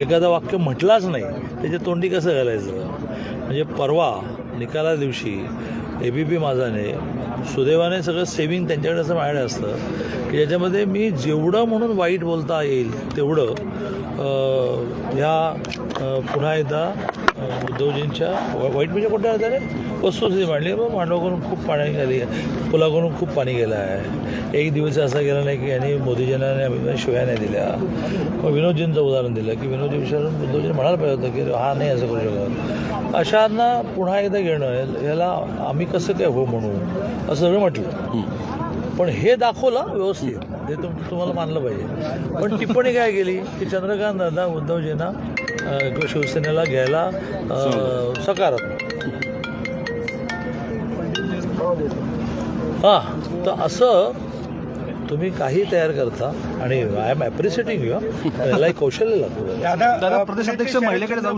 एखादं वाक्य म्हटलाच नाही त्याच्या तोंडी कसं घालायचं? म्हणजे परवा निकाला दिवशी ए बी पी माझाने सुदैवाने सगळं सेविंग त्यांच्याकडे असं माझ्याकडे असतं की ज्याच्यामध्ये मी जेवढं म्हणून वाईट बोलता येईल तेवढं ह्या पुन्हा एकदा उद्धवजींच्या वाईट म्हणजे कोणत्या अर्थाने? वस्तुस्थिती मांडली. मग मांडवाकडून खूप पाणी गेली पुलाकडून खूप पाणी गेलं आहे. एक दिवस असा गेला नाही की यांनी मोदीजींना आणि अमित शिव्या नाही दिल्या. मग विनोदजींचं उदाहरण दिलं की विनोदजी विचारून उद्धवजींनी म्हणायला पाहिजे होतं की हा नाही असं करू शकत. अशांना पुन्हा एकदा घेणं याला आम्ही कसं काय हो म्हणू? असं सगळं म्हटलं. पण हे दाखवलं व्यवस्थित. ते तुम तुम्हाला मानलं पाहिजे. पण टिप्पणी काय केली? की चंद्रकांत दादा उद्धवजींना किंवा शिवसेनेला घ्यायला सकारात्मक. हां तर असं तुम्ही काही तयार करता आणि आय एम ॲप्रिशिएटिंग यू याला एक कौशल्य लागतं दादा प्रदेशाध्यक्ष महिलेकडे जाऊ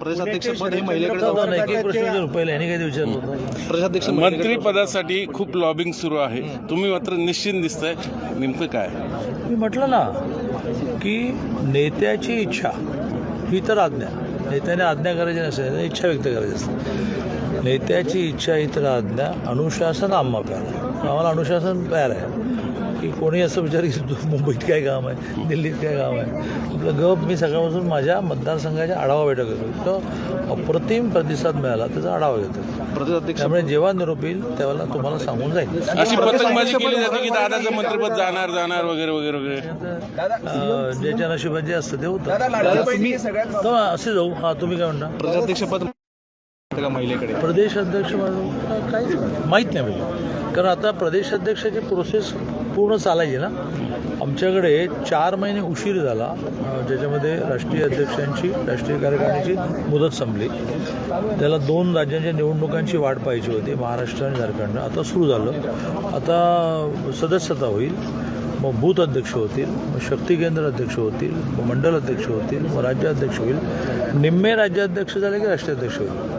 पद हे महिलेकडे प्रदेशाध्यक्ष मंत्री पदासाठी खूप लॉबिंग सुरू आहे. तुम्ही मात्र निश्चित दिसताय. नेमकं काय? मी म्हटलं ना की नेत्याची इच्छा ही तर आज्ञा. नेत्याने आज्ञा करायची नसेल इच्छा व्यक्त करायची असते. नेत्याची इच्छा ही तर आज्ञा. अनुशासन आम्हा प्यार आहे. आम्हाला अनुशासन प्यार आहे. की कोणी असं विचार की तू मुंबईत काय काम आहे? दिल्लीत काय काम आहे? आपलं गप मी सकाळपासून माझ्या मतदारसंघाच्या आढावा बैठक घेतो. तो अप्रतिम प्रतिसाद मिळाला त्याचा आढावा घेतो. प्रदेशाध्यक्ष त्यामुळे जेव्हा निरोप येईल त्यावेळेला तुम्हाला सांगून जाईल. अशी पतंगबाजी केली जाते की दादाचं मंत्रिपद जाणार जाणार वगैरे वगैरे वगैरे. ज्याच्या नशिबात जे असतं ते होतं. दादा, तुम्ही तर असे जाऊ. हा तुम्ही काय म्हणता? प्रदेशाध्यक्ष पद का महिलेकडे? प्रदेश अध्यक्ष म्हणून काहीच माहीत नाही. म्हणजे कारण आता प्रदेश अध्यक्षाची प्रोसेस पूर्ण चालायची ना? आमच्याकडे चार महिने उशीर झाला. ज्याच्यामध्ये राष्ट्रीय अध्यक्षांची राष्ट्रीय कार्यकारिणीची मुदत संपली. त्याला दोन राज्यांच्या निवडणुकांची वाट पाहिजे होती महाराष्ट्र आणि झारखंड. आता सुरू झालं. आता सदस्यता होईल. मग बूथ अध्यक्ष होतील मग शक्ती केंद्र अध्यक्ष होतील मग मंडल अध्यक्ष होतील मग राज्याध्यक्ष होईल. निम्मे राज्याध्यक्ष झाले की राष्ट्राध्यक्ष होईल?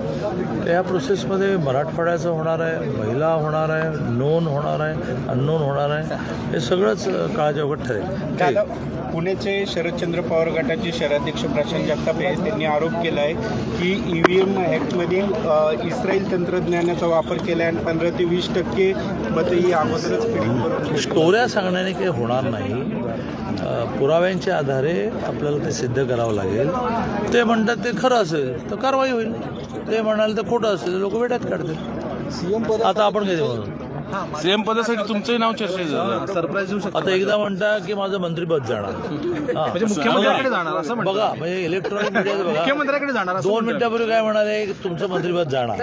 तर या प्रोसेसमध्ये मराठवाड्याचं होणार आहे महिला होणार आहे नोन होणार आहे अननोन होणार आहे हे सगळंच अवघड ठरेल. पुण्याचे शरदचंद्र पवार गटाचे शहराध्यक्ष प्रशांत जगताप त्यांनी आरोप केला आहे की ई व्ही एम ॲक्टमध्ये इस्रायल तंत्रज्ञानाचा वापर केला आहे आणि पंधरा ते वीस टक्के मतं ही अगोदरच स्टोऱ्या सांगण्याने काही होणार नाही. पुराव्यांच्या आधारे आपल्याला ते सिद्ध करावं लागेल. ते म्हणतात ते खरं असेल तर कारवाई होईल. ते म्हणाल तर खोटं असेल लोक वेड्यात काढतील. आता आपण काय सीएम पदासाठी तुमचंही नाव चर्चेत झालं. सरप्राईज देऊ शकतो. आता एकदा म्हणता की माझं मंत्रीपद जाणार. हा. म्हणजे मुख्यमंत्र्याकडे जाणार असं. बघा म्हणजे इलेक्ट्रॉनिक मीडिया बघा मुख्यमंत्र्याकडे जाणार असं दोन. मिनिटापूर्वी काय म्हणाले की तुमचं मंत्रीपद जाणार.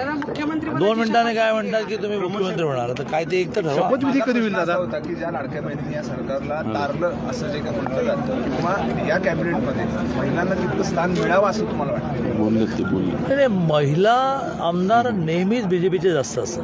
दोन मिनिटाने काय म्हणतात की तुम्ही मुख्यमंत्री होणार? तर काय ते एक तर ठरवा. शपथविधी कधी होईल दादा? होता की ज्या लाडक्या बहिणी या सरकारला तारलं असं जे काही म्हटलं जातं किंवा या कॅबिनेटमध्ये महिलांना तितकं स्थान मिळावं असं तुम्हाला वाटतं? बोलले ते बोलले. नाही, नाही, महिला आमदार नेहमीच बी जे पीचे जास्त असतात.